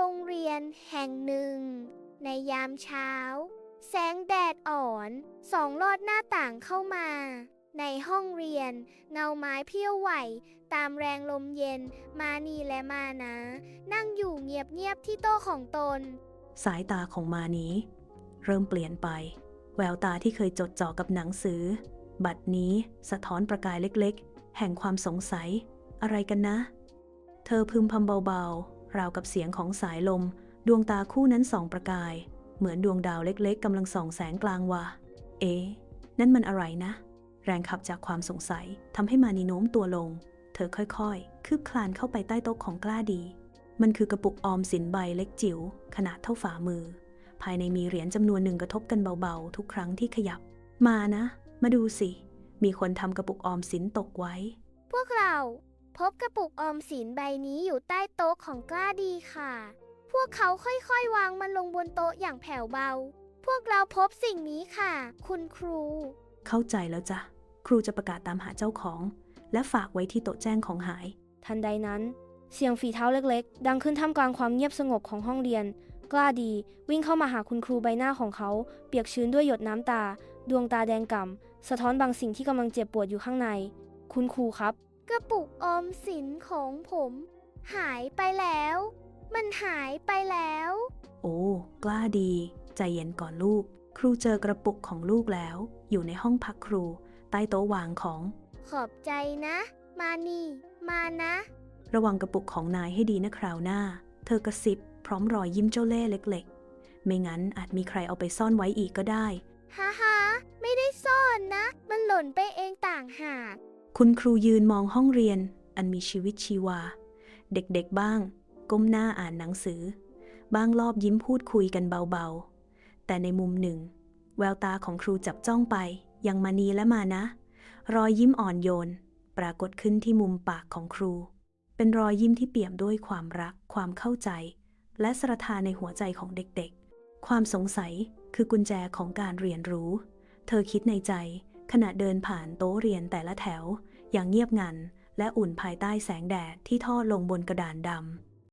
โรงเรียนแห่งหนึ่ง ในยามเช้า แสงแดดอ่อนสองลอดหน้าต่างเข้ามา ในห้องเรียน เงาไม้เพี้ยวไหว ตามแรงลมเย็น มานีและมานะ นั่งอยู่เงียบๆที่โต๊ะของตน สายตาของมานีเริ่มเปลี่ยนไป แววตาที่เคยจดจ่อกับหนังสือ บัดนี้สะท้อนประกายเล็กๆ แห่งความสงสัย อะไรกันนะ เธอพึมพำเบาๆ ราวกับเสียงของสายลม ดวงตาคู่นั้นส่องประกาย เหมือนดวงดาวเล็กๆกำลังส่องแสงกลางวาเอ๊นั่นมันอะไรนะ แรงขับจากความสงสัยทำให้มานีโน้มตัวลง เธอค่อยๆ คืบคลานเข้าไปใต้โต๊ะของกล้าดี มันคือกระปุกออมสินใบเล็กจิ๋วขนาดเท่าฝ่ามือ ภายในมีเหรียญจำนวนหนึ่งกระทบกันเบาๆ ทุกครั้งที่ขยับ มานะ มาดูสิ มีคนทำกระปุกออมสินตกไว้ พวกเรา พบกระปุกออมสินใบนี้อยู่ใต้โต๊ะของกล้าดีค่ะ พวกเขาค่อยๆ วางมันลงบนโต๊ะอย่างแผ่วเบา พวกเราพบสิ่งนี้ค่ะ คุณครู เข้าใจแล้วจ้ะ ครูจะประกาศตามหาเจ้าของ และฝากไว้ที่โต๊ะแจ้งของหาย ทันใดนั้น เสียงฝีเท้าเล็กๆ ดังขึ้นท่ามกลางความเงียบสงบของห้องเรียน กล้าดี วิ่งเข้ามาหาคุณครูใบหน้าของเขา เปียกชื้นด้วยหยดน้ำตา ดวงตาแดงก่ำสะท้อนบางสิ่งที่กำลังเจ็บปวดอยู่ข้างใน คุณครูครับ กระปุกออมสินของผมหายไปแล้ว มันหายไปแล้ว โอ้ กล้าดี ใจเย็นก่อนลูก ครูเจอกระปุกของลูกแล้ว อยู่ในห้องพักครู ใต้โต๊ะวางของ ขอบใจนะ มานี่ มานะ ระวังกระปุกของนายให้ดีนะคราวหน้า เธอกระซิบ พร้อมรอยยิ้มเจ้าเล่ห์เล็ก ๆ ไม่งั้นอาจมีใครเอาไปซ่อนไว้อีกก็ได้ ฮ่าฮ่าไม่ได้ คุณครูยืนมองห้องเรียน อันมีชีวิตชีวา เด็กๆบ้าง ก้มหน้าอ่านหนังสือ บ้างรอบยิ้มพูดคุยกันเบาๆ แต่ในมุมหนึ่ง แววตาของครูจับจ้องไป ยังมานีและมานะ รอยยิ้มอ่อนโยน ปรากฏขึ้นที่มุมปากของครู เป็นรอยยิ้มที่เปี่ยมด้วยความรัก ความเข้าใจ และศรัทธาในหัวใจของเด็กๆ ความสงสัยคือกุญแจของการเรียนรู้ เธอคิดในใจ ขณะเดินผ่านโต๊ะเรียนแต่ละแถว อย่างเงียบงัน และอุ่นภายใต้แสงแดดที่ทอดลงบนกระดานดำ